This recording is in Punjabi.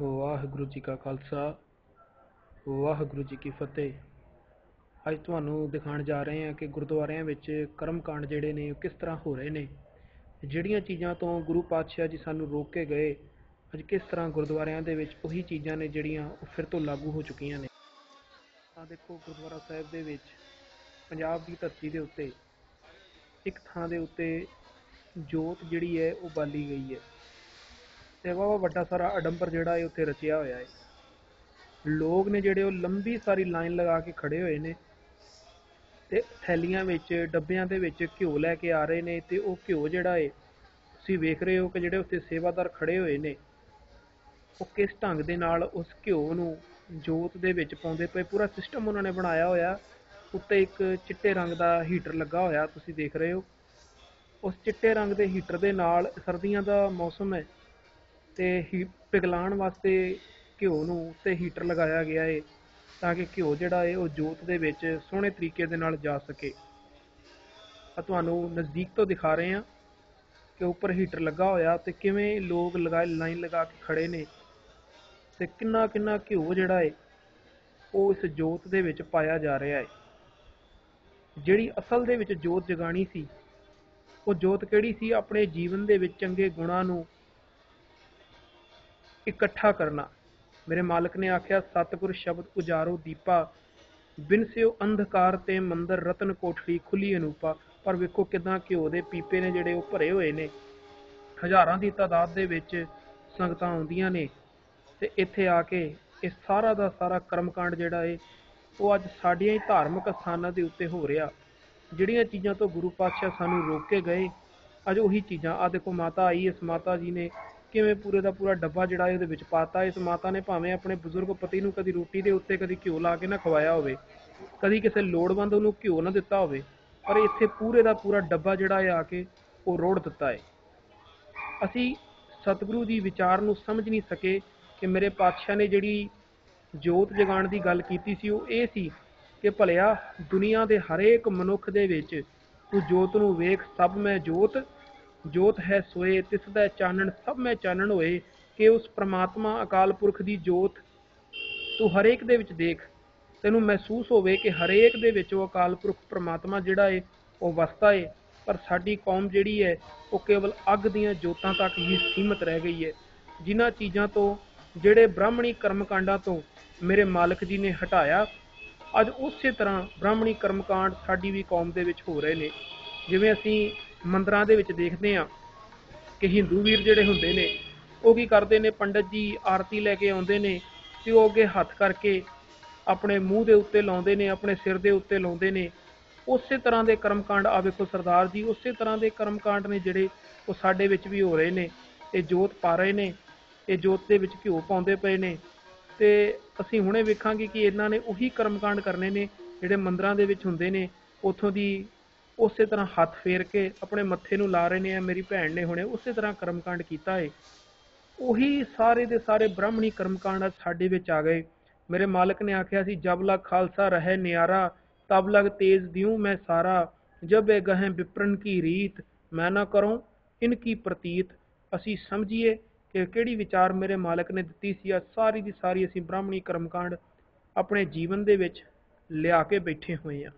ਵਾਹਿਗੁਰੂ ਜੀ ਕਾ ਖਾਲਸਾ, ਵਾਹਿਗੁਰੂ ਜੀ ਕੀ ਫਤਿਹ। ਅੱਜ ਤੁਹਾਨੂੰ ਦਿਖਾਉਣ ਜਾ ਰਹੇ ਹਾਂ ਕਿ ਗੁਰਦੁਆਰਿਆਂ ਵਿੱਚ ਕਰਮਕਾਂਡ ਜਿਹੜੇ ਨੇ ਉਹ ਕਿਸ ਤਰ੍ਹਾਂ ਹੋ ਰਹੇ ਨੇ। ਜਿਹੜੀਆਂ ਚੀਜ਼ਾਂ ਤੋਂ ਗੁਰੂ ਪਾਤਸ਼ਾਹ ਜੀ ਸਾਨੂੰ ਰੋਕ ਕੇ ਗਏ, ਅੱਜ ਕਿਸ ਤਰ੍ਹਾਂ ਗੁਰਦੁਆਰਿਆਂ ਦੇ ਵਿੱਚ ਉਹੀ ਚੀਜ਼ਾਂ ਨੇ ਜਿਹੜੀਆਂ ਉਹ ਫਿਰ ਤੋਂ ਲਾਗੂ ਹੋ ਚੁੱਕੀਆਂ ਨੇ। ਆ ਦੇਖੋ, ਗੁਰਦੁਆਰਾ ਸਾਹਿਬ ਦੇ ਵਿੱਚ ਪੰਜਾਬ ਦੀ ਧਰਤੀ ਦੇ ਉੱਤੇ ਇੱਕ ਥਾਂ ਦੇ ਉੱਤੇ ਜੋਤ ਜਿਹੜੀ ਹੈ ਉਹ ਬਾਲੀ ਗਈ ਹੈ। ਤੇ ਵਾਹਵਾ ਵੱਡਾ ਸਾਰਾ ਅਡੰਬਰ ਜਿਹੜਾ ਹੈ ਉੱਥੇ ਰਚਿਆ ਹੋਇਆ ਹੈ। ਲੋਕ ਨੇ ਜਿਹੜੇ ਉਹ ਲੰਬੀ ਸਾਰੀ ਲਾਈਨ ਲਗਾ ਕੇ ਖੜੇ ਹੋਏ ਨੇ ਤੇ ਥੈਲੀਆਂ ਵਿੱਚ, ਡੱਬਿਆਂ ਦੇ ਵਿੱਚ ਘਿਓ ਲੈ ਕੇ ਆ ਰਹੇ ਨੇ ਤੇ ਉਹ ਘਿਓ ਜਿਹੜਾ ਹੈ, ਤੁਸੀਂ ਵੇਖ ਰਹੇ ਹੋ ਕਿ ਜਿਹੜੇ ਉੱਥੇ ਸੇਵਾਦਾਰ ਖੜੇ ਹੋਏ ਨੇ, ਉਹ ਕਿਸ ਢੰਗ ਦੇ ਨਾਲ ਉਸ ਘਿਓ ਨੂੰ ਜੋਤ ਦੇ ਵਿੱਚ ਪਾਉਂਦੇ ਪਏ। ਪੂਰਾ ਸਿਸਟਮ ਉਹਨਾਂ ਨੇ ਬਣਾਇਆ ਹੋਇਆ। ਉੱਤੇ ਇੱਕ ਚਿੱਟੇ ਰੰਗ ਦਾ ਹੀਟਰ ਲੱਗਾ ਹੋਇਆ, ਤੁਸੀਂ ਦੇਖ ਰਹੇ ਹੋ। ਉਸ ਚਿੱਟੇ ਰੰਗ ਦੇ ਹੀਟਰ ਦੇ ਨਾਲ ਸਰਦੀਆਂ ਦਾ ਮੌਸਮ ਹੈ। ਤੇ ਹੀ ਪਿਘਲਾਉਣ ਵਾਸਤੇ ਘਿਓ ਨੂੰ ਉੱਤੇ ਹੀਟਰ ਲਗਾਇਆ ਗਿਆ ਹੈ ਤਾਂ ਕਿ ਘਿਓ ਜਿਹੜਾ ਹੈ ਉਹ ਜੋਤ ਦੇ ਵਿੱਚ ਸੋਹਣੇ ਤਰੀਕੇ ਦੇ ਨਾਲ ਜਾ ਸਕੇ। ਆ ਤੁਹਾਨੂੰ ਨਜ਼ਦੀਕ ਤੋਂ ਦਿਖਾ ਰਹੇ ਹਾਂ ਕਿ ਉੱਪਰ ਹੀਟਰ ਲੱਗਾ ਹੋਇਆ ਤੇ ਕਿਵੇਂ ਲੋਕ ਲਗਾਏ ਲਾਈਨ ਲਗਾ ਕੇ ਖੜੇ ਨੇ ਤੇ ਕਿੰਨਾ ਕਿੰਨਾ ਘਿਓ ਜਿਹੜਾ ਹੈ ਉਹ ਇਸ ਜੋਤ ਦੇ ਵਿੱਚ ਪਾਇਆ ਜਾ ਰਿਹਾ ਹੈ ਜਿਹੜੀ ਅਸਲ ਦੇ ਵਿੱਚ ਜੋਤ ਜਗਾਣੀ ਸੀ, ਉਹ ਜੋਤ ਕਿਹੜੀ ਸੀ? ਆਪਣੇ ਜੀਵਨ ਦੇ ਵਿੱਚ ਚੰਗੇ ਗੁਣਾਂ ਨੂੰ ਇਕੱਠਾ ਕਰਨਾ। ਮੇਰੇ ਮਾਲਕ ਨੇ ਆਖਿਆ, ਸਤਿਗੁਰ ਸ਼ਬਦ ਉਜਾਰੋ ਦੀਪਾ, ਬਿਨ ਸਿਓ ਅੰਧਕਾਰ ਤੇ ਮੰਦਰ ਰਤਨ ਕੋਠੜੀ ਖੁੱਲੀ ਅਨੂਪਾ। ਪਰ ਵੇਖੋ ਕਿਦਾਂ ਘਿਓ ਦੇ ਪੀਪੇ ਨੇ ਜਿਹੜੇ ਉਹ ਭਰੇ ਹੋਏ ਨੇ। ਹਜ਼ਾਰਾਂ ਦੀ ਤਾਦਾਦ ਦੇ ਵਿੱਚ ਸੰਗਤਾਂ ਆਉਂਦੀਆਂ ਨੇ ਤੇ ਇੱਥੇ ਆ ਕੇ ਇਹ ਸਾਰਾ ਦਾ ਸਾਰਾ ਕਰਮਕਾਂਡ ਜਿਹੜਾ ਏ, ਉਹ ਅੱਜ ਸਾਡੀਆਂ ਹੀ ਧਾਰਮਿਕ ਸਥਾਨਾਂ ਦੇ ਉੱਤੇ ਹੋ ਰਿਹਾ। ਜਿਹੜੀਆਂ ਚੀਜ਼ਾਂ ਤੋਂ ਗੁਰੂ ਪਾਤਸ਼ਾਹ ਸਾਨੂੰ ਰੋਕ ਕੇ ਗਏ, ਅੱਜ ਉਹੀ ਚੀਜ਼ਾਂ। ਆ ਦੇਖੋ ਮਾਤਾ ਆਈ, ਇਸ ਮਾਤਾ ਜੀ ਨੇ ਕਿਵੇਂ ਪੂਰੇ ਦਾ ਪੂਰਾ ਡੱਬਾ ਜਿਹੜਾ ਇਹਦੇ ਵਿੱਚ ਪਾਤਾ, ਇਸ ਮਾਤਾ ਨੇ ਭਾਵੇਂ ਆਪਣੇ ਬਜ਼ੁਰਗ ਪਤੀ ਨੂੰ ਕਦੀ ਰੋਟੀ ਦੇ ਉੱਤੇ ਕਦੀ ਘਿਓ ਲਾ ਕੇ ਨਾ ਖਵਾਇਆ ਹੋਵੇ, ਕਦੀ ਕਿਸੇ ਲੋੜਵੰਦ ਨੂੰ ਘਿਓ ਨਾ ਦਿੱਤਾ ਹੋਵੇ, ਪਰ ਇੱਥੇ ਪੂਰੇ ਦਾ ਪੂਰਾ ਡੱਬਾ ਜਿਹੜਾ ਹੈ ਆ ਕੇ ਉਹ ਰੋੜ ਦਿੱਤਾ ਹੈ। ਅਸੀਂ ਸਤਿਗੁਰੂ ਦੀ ਵਿਚਾਰ ਨੂੰ ਸਮਝ ਨਹੀਂ ਸਕੇ ਕਿ ਮੇਰੇ ਪਾਤਸ਼ਾਹ ਨੇ ਜਿਹੜੀ ਜੋਤ ਜਗਾਉਣ ਦੀ ਗੱਲ ਕੀਤੀ ਸੀ, ਉਹ ਇਹ ਸੀ ਕਿ ਭਲਿਆ ਦੁਨੀਆ ਦੇ ਹਰੇਕ ਮਨੁੱਖ ਦੇ ਵਿੱਚ ਤੂੰ ਜੋਤ ਨੂੰ ਵੇਖ, ਸਭ ਮੈਂ ਜੋਤ ਜੋਤ ਹੈ ਸੋਏ, ਤਿਸ ਦਾ ਚਾਨਣ ਸਭ ਮੈਂ ਚਾਨਣ ਹੋਏ, ਕਿ ਉਸ ਪ੍ਰਮਾਤਮਾ ਅਕਾਲ ਪੁਰਖ ਦੀ ਜੋਤ ਤੂੰ ਹਰੇਕ ਦੇ ਵਿੱਚ ਦੇਖ। ਤੈਨੂੰ ਮਹਿਸੂਸ ਹੋਵੇ ਕਿ ਹਰੇਕ ਦੇ ਵਿੱਚ ਉਹ ਅਕਾਲ ਪੁਰਖ ਪ੍ਰਮਾਤਮਾ ਜਿਹੜਾ ਏ, ਉਹ ਵਸਦਾ ਏ, ਪਰ ਸਾਡੀ ਕੌਮ ਜਿਹੜੀ ਹੈ ਉਹ ਕੇਵਲ ਅੱਗ ਦੀਆਂ ਜੋਤਾਂ ਤੱਕ ਹੀ ਸੀਮਤ ਰਹਿ ਗਈ ਹੈ ਜਿਨ੍ਹਾਂ ਚੀਜ਼ਾਂ ਤੋਂ, ਜਿਹੜੇ ਬ੍ਰਾਹਮਣੀ ਕਰਮਕਾਂਡਾਂ ਤੋਂ ਮੇਰੇ ਮਾਲਕ ਜੀ ਨੇ ਹਟਾਇਆ, ਅੱਜ ਉਸੇ ਤਰ੍ਹਾਂ ਬ੍ਰਾਹਮਣੀ ਕਰਮਕਾਂਡ ਸਾਡੀ ਵੀ ਕੌਮ ਦੇ ਵਿੱਚ ਹੋ ਰਹੇ ਨੇ। ਜਿਵੇਂ ਅਸੀਂ ਮੰਦਰਾਂ ਦੇ ਵਿੱਚ ਦੇਖਦੇ ਹਾਂ ਕਿ ਹਿੰਦੂ ਵੀਰ ਜਿਹੜੇ ਹੁੰਦੇ ਨੇ, ਉਹ ਕੀ ਕਰਦੇ ਨੇ? ਪੰਡਤ ਜੀ ਆਰਤੀ ਲੈ ਕੇ ਆਉਂਦੇ ਨੇ ਤੇ ਉਹ ਅੱਗੇ ਹੱਥ ਕਰਕੇ ਆਪਣੇ ਮੂੰਹ ਦੇ ਉੱਤੇ ਲਾਉਂਦੇ ਨੇ, ਆਪਣੇ ਸਿਰ ਦੇ ਉੱਤੇ ਲਾਉਂਦੇ ਨੇ। ਉਸੇ ਤਰ੍ਹਾਂ ਦੇ ਕਰਮਕਾਂਡ ਆ ਵੇਖੋ ਸਰਦਾਰ ਜੀ, ਉਸੇ ਤਰ੍ਹਾਂ ਦੇ ਕਰਮਕਾਂਡ ਨੇ ਜਿਹੜੇ ਉਹ ਸਾਡੇ ਵਿੱਚ ਵੀ ਹੋ ਰਹੇ ਨੇ। ਇਹ ਜੋਤ ਪਾ ਰਹੇ ਨੇ, ਇਹ ਜੋਤ ਦੇ ਵਿੱਚ ਘਿਓ ਪਾਉਂਦੇ ਪਏ ਨੇ। ਤੇ ਅਸੀਂ ਹੁਣੇ ਵੇਖਾਂਗੇ ਕਿ ਇਹਨਾਂ ਨੇ ਉਹੀ ਕਰਮਕਾਂਡ ਕਰਨੇ ਨੇ ਜਿਹੜੇ ਮੰਦਰਾਂ ਦੇ ਵਿੱਚ ਹੁੰਦੇ ਨੇ, ਉਥੋਂ ਦੀ ਉਸੇ ਤਰ੍ਹਾਂ ਹੱਥ ਫੇਰ ਕੇ ਆਪਣੇ ਮੱਥੇ ਨੂੰ ਲਾ ਰਹੇ ਨੇ ਮੇਰੀ ਭੈਣ ਨੇ ਹੁਣੇ ਉਸੇ ਤਰ੍ਹਾਂ ਕਰਮਕਾਂਡ ਕੀਤਾ ਏ। ਉਹੀ ਸਾਰੇ ਦੇ ਸਾਰੇ ਬ੍ਰਾਹਮਣੀ ਕਰਮਕਾਂਡ ਸਾਡੇ ਵਿੱਚ ਆ ਗਏ। ਮੇਰੇ ਮਾਲਕ ਨੇ ਆਖਿਆ ਸੀ, ਜਬ ਲਗ ਖਾਲਸਾ ਰਹੇ ਨਿਆਰਾ, ਤਬ ਲਗ ਤੇਜ ਦਿਉ ਮੈਂ ਸਾਰਾ। ਜਬ ਇਹ ਗਹਿ ਵਿਪਰਨ ਕੀ ਰੀਤ, ਮੈਂ ਨਾ ਕਰੂੰ ਇਨ ਕੀ ਪ੍ਰਤੀਤ। ਅਸੀਂ ਸਮਝੀਏ ਕਿ ਕਿਹੜੀ ਵਿਚਾਰ ਮੇਰੇ ਮਾਲਕ ਨੇ ਦਿੱਤੀ ਸੀ ਆ ਸਾਰੀ ਦੀ ਸਾਰੀ ਅਸੀਂ ਬ੍ਰਾਹਮਣੀ ਕਰਮਕਾਂਡ ਆਪਣੇ ਜੀਵਨ ਦੇ ਵਿੱਚ ਲਿਆ ਕੇ ਬੈਠੇ ਹੋਏ ਆ।